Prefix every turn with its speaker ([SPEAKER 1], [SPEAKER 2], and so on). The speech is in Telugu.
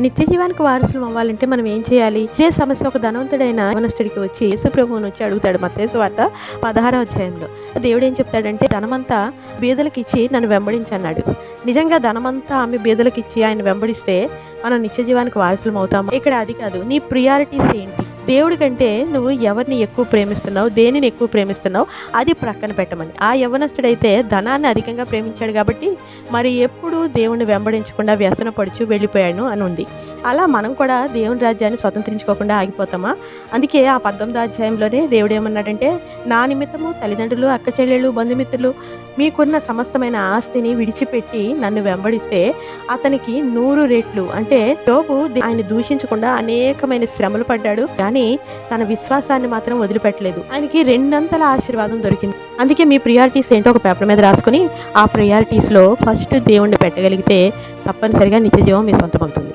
[SPEAKER 1] నిత్య జీవానికి వారసులు అవ్వాలంటే మనం ఏం చేయాలి? ఇదే సమస్య ఒక ధనవంతుడైన మనస్తుడికి వచ్చి యేసుప్రభువుని వచ్చి అడుగుతాడు మత్తేసు వార్త పదహారో అధ్యాయంలో. దేవుడు ఏం చెప్తాడంటే ధనమంతా బీదలకు ఇచ్చి నన్ను వెంబడించన్నాడు. నిజంగా ధనమంతా ఆమె బీదలకు ఇచ్చి ఆయన వెంబడిస్తే మనం నిత్య జీవానికి వారసులం అవుతాము? ఇక్కడ అది కాదు. నీ ప్రియారిటీస్ ఏంటి? దేవుడి కంటే నువ్వు ఎవరిని ఎక్కువ ప్రేమిస్తున్నావు దేనిని ఎక్కువ ప్రేమిస్తున్నావు అది ప్రక్కన పెట్టమని. ఆ యవనస్తుడైతే ధనాన్ని అధికంగా ప్రేమించాడు కాబట్టి మరి ఎప్పుడు దేవుణ్ణి వెంబడించకుండా వ్యసన పడుచు వెళ్ళిపోయాను అని ఉంది అలా మనం కూడా దేవుని రాజ్యాన్ని స్వతంత్రించుకోకుండా ఆగిపోతామా? అందుకే ఆ పద్దెనిమిది అధ్యాయంలోనే దేవుడు ఏమన్నాడంటే నా నిమిత్తము తల్లిదండ్రులు అక్క చెల్లెళ్ళు బంధుమిత్రులు మీకున్న సమస్తమైన ఆస్తిని విడిచిపెట్టి నన్ను వెంబడిస్తే అతనికి నూరు రెట్లు. అంటే జోబు ఆయన దూషించకుండా అనేకమైన శ్రమలు పడ్డాడు కానీ తన విశ్వాసాన్ని మాత్రం వదిలిపెట్టలేదు. ఆయనకి రెండంతల ఆశీర్వాదం దొరికింది. అందుకే మీ ప్రియారిటీస్ ఏంటో ఒక పేపర్ మీద రాసుకుని ఆ ప్రియారిటీస్లో ఫస్ట్ దేవుణ్ణి పెట్టగలిగితే తప్పనిసరిగా నిత్య జీవం మీ సొంతం అవుతుంది.